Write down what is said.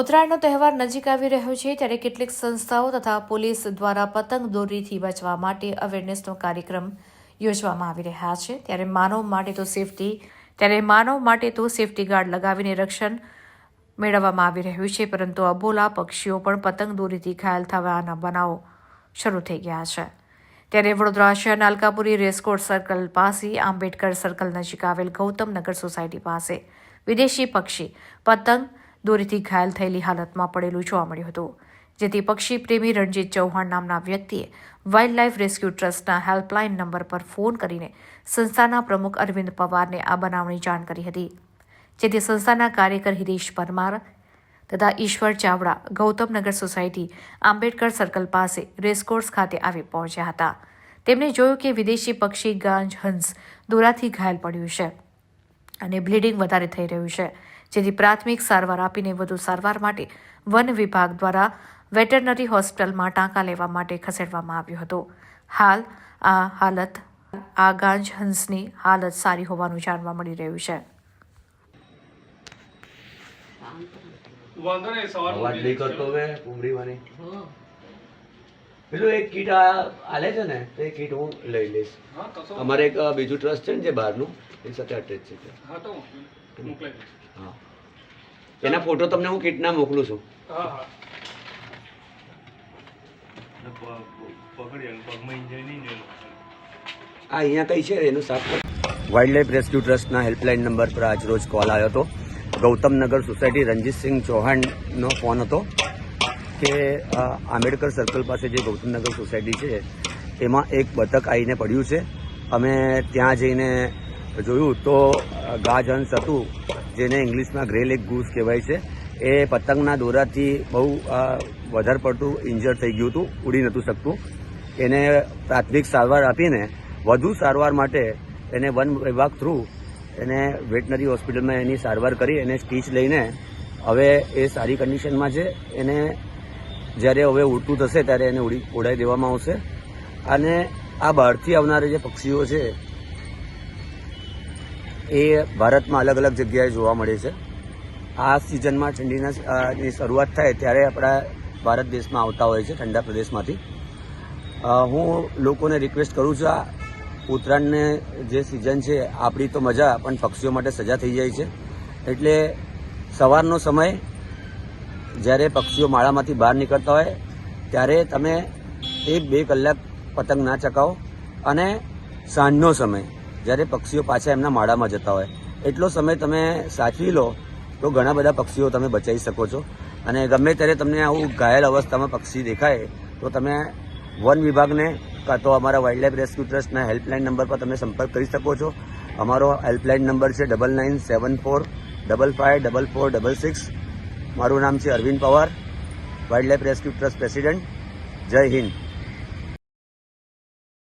ઉત્તરાયણનો તહેવાર નજીક આવી રહ્યો છે ત્યારે કેટલીક સંસ્થાઓ તથા પોલીસ દ્વારા પતંગ દોરીથી બચવા માટે અવેરનેસનો કાર્યક્રમ યોજવામાં આવી રહ્યા છે. ત્યારે માનવ માટે તો સેફટી, ત્યારે માનવ માટે તો સેફટી ગાર્ડ લગાવીને રક્ષણ મેળવવામાં આવી રહ્યું છે, પરંતુ અબોલા પક્ષીઓ પણ પતંગ દોરીથી ઘાયલ થવાના બનાવો શરૂ થઈ ગયા છે. ત્યારે વડોદરા શહેરના અલકાપુરી રેસકોર્ટ સર્કલ પાસે, આંબેડકર સર્કલ નજીક આવેલ ગૌતમનગર સોસાયટી પાસે વિદેશી પક્ષી પતંગ દોરીથી ઘાયલ થયેલી હાલતમાં પડેલું જોવા મળ્યું હતું, જેથી પક્ષી પ્રેમી રણજીત ચૌહાણ નામના વ્યક્તિએ વાઇલ્ડ લાઇફ રેસ્ક્યુ ટ્રસ્ટના હેલ્પલાઇન નંબર પર ફોન કરીને સંસ્થાના પ્રમુખ અરવિંદ પવારને આ બનાવની જાણ કરી હતી, જેથી સંસ્થાના કાર્યકર હિરેશ પરમાર તથા ઈશ્વર ચાવડા ગૌતમનગર સોસાયટી આંબેડકર સર્કલ પાસે રેસકોર્સ ખાતે આવી પહોંચ્યા હતા. તેમણે જોયું કે વિદેશી પક્ષી ગાંજ હંસ દોરાથી ઘાયલ પડ્યું છે અને બ્લીડિંગ વધારે થઈ રહ્યું છે. જેથી પ્રાથમિક સારવાર આપીને વધુ સારવાર માટે વન વિભાગ દ્વારા વેટરનરી હોસ્પિટલમાં ટાંકા લેવા માટે ખસેડવામાં આવ્યું હતું. હાલ આ હાલત આ ગાંજ હંસની હાલત સારી હોવાનું જાણવા મળી રહ્યું છે. વાંધો નહીં સવાર અવાજ નહીં કરતો હવે ઉમરી મારી પેલું એક કીટ આ આલે છે ને તો એ કીટ હું લઈ લઈશ. અમારે એક બીજું ટ્રસ્ટ છે ને જે બહારનું એ સાથે અટેચ છે. હા તો મોકલાઈ દઈશ. હા. એના ફોટો તમને હું કીટના મોકલું છું. હા હા. આ અહીંયા કઈ છે? એનું સાફ વાઇલ્ડ લાઇફ રેસ્ક્યુ ટ્રસ્ટના હેલ્પલાઇન નંબર પર આજ રોજ કોલ આવ્યો હતો. ગૌતમનગર સોસાયટી રણજીતસિંહ ચૌહાણનો ફોન હતો. કે આંબેડકર સર્કલ પાસે જે ગૌતમનગર સોસાયટી છે, એમાં એક બતક આવીને પડ્યું છે. અમે ત્યાં જઈને જોયું તો ગાજહંસ હતું, જેને ઇંગ્લિશમાં ગ્રે લેગ ગૂસ કહેવાય છે. એ પતંગના દોરાથી બહુ વધારે પડતું ઇન્જર થઈ ગયું હતું, ઉડી નહોતું શકતું. એને પ્રાથમિક સારવાર આપીને, વધુ સારવાર માટે એને વન વિભાગ થ્રુ એને વેટનરી હોસ્પિટલમાં એની સારવાર કરી, એને સ્ટીચ લઈને, હવે એ સારી કન્ડિશનમાં છે. એને જ્યારે હવે ઉડતું થશે ત્યારે એને ઉડી ઉડાઈ દેવામાં આવશે. અને આ બહારથી આવનારા જે પક્ષીઓ છે, એ ભારતમાં અલગ અલગ જગ્યાએ જોવા મળે છે. આ સિઝનમાં ઠંડીના શરૂઆત થાય ત્યારે આપણા ભારત દેશમાં આવતા હોય છે, ઠંડા પ્રદેશમાંથી. હું લોકોને રિક્વેસ્ટ કરું છું, આ ઉત્તરાયણને જે સિઝન છે, આપણી તો મજા, પણ પક્ષીઓ માટે સજા થઈ જાય છે. એટલે સવારનો સમય જ્યારે પક્ષીઓ માળામાંથી બહાર નીકળતા હોય, ત્યારે તમે એક બે કલાક પતંગ ના ચકાવો અને સાંજનો સમય જ્યારે પક્ષીઓ પાછા એમના માળામાં જતા હોય, એટલો સમય તમે સાચવી લો તો ઘણા બધા પક્ષીઓ તમે બચાવી શકો છો. અને ગમે ત્યારે તમને આવું ઘાયલ અવસ્થામાં પક્ષી દેખાય, તો તમે વન વિભાગને કાં તો અમારા વાઇલ્ડ લાઇફ રેસ્ક્યુ ટ્રસ્ટના હેલ્પલાઇન નંબર પર તમે સંપર્ક કરી શકો છો. અમારો હેલ્પલાઇન નંબર છે double nine seven four double five double four double six મારું નામ છે Arvind Pawar wild life rescue trust president Jai Hind.